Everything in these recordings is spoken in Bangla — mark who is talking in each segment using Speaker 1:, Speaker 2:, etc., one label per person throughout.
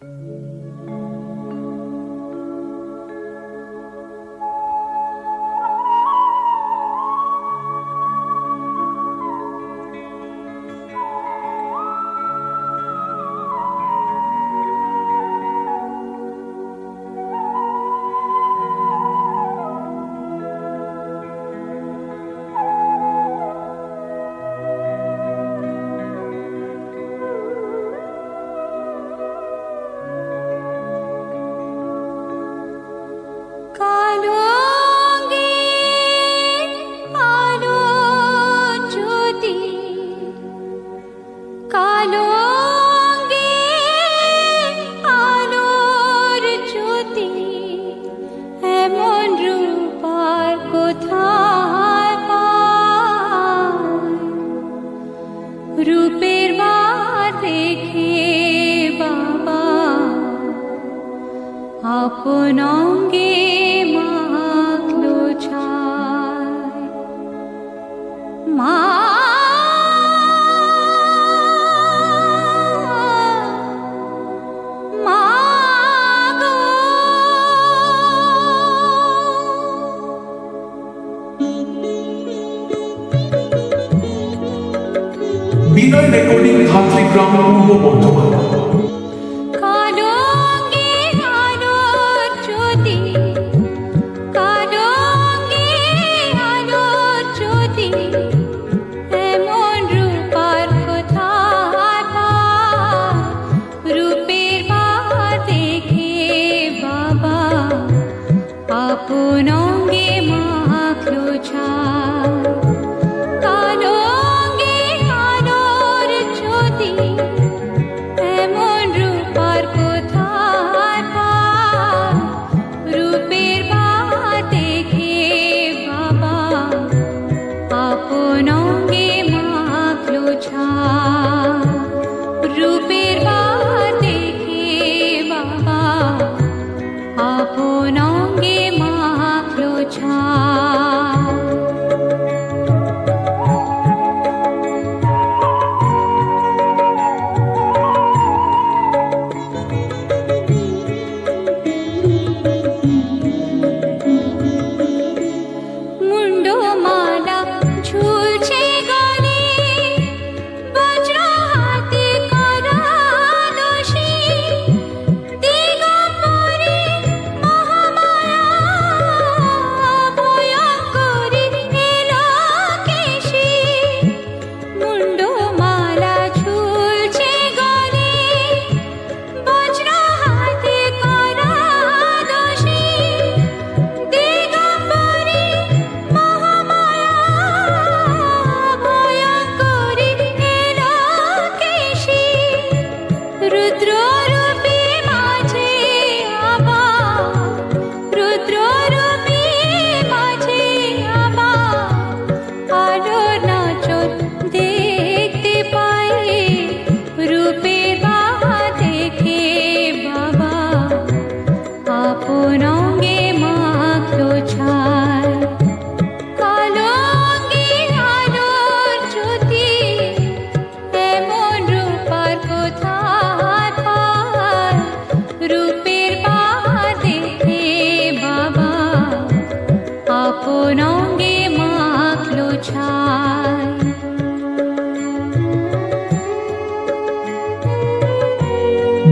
Speaker 1: Thank you. कालो
Speaker 2: বিনয় recording Bhatrigram Purba Bardhaman
Speaker 1: Uno.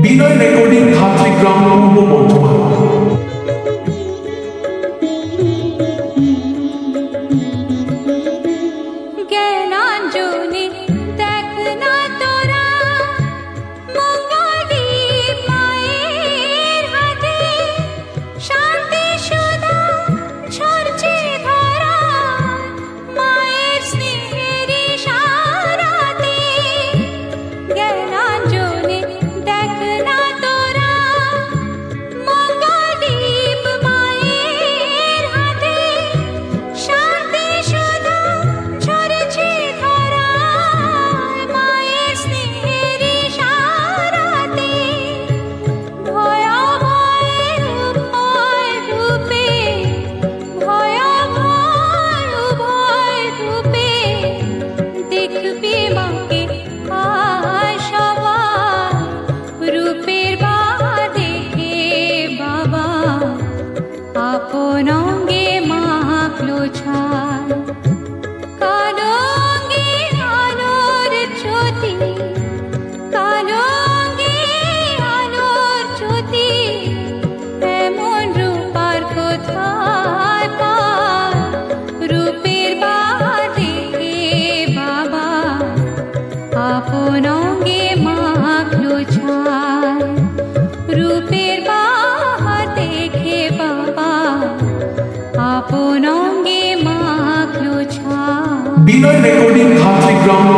Speaker 2: Binoy recording Dhatrigram Purba Bardhaman.
Speaker 1: recording
Speaker 2: Heartbeat Ground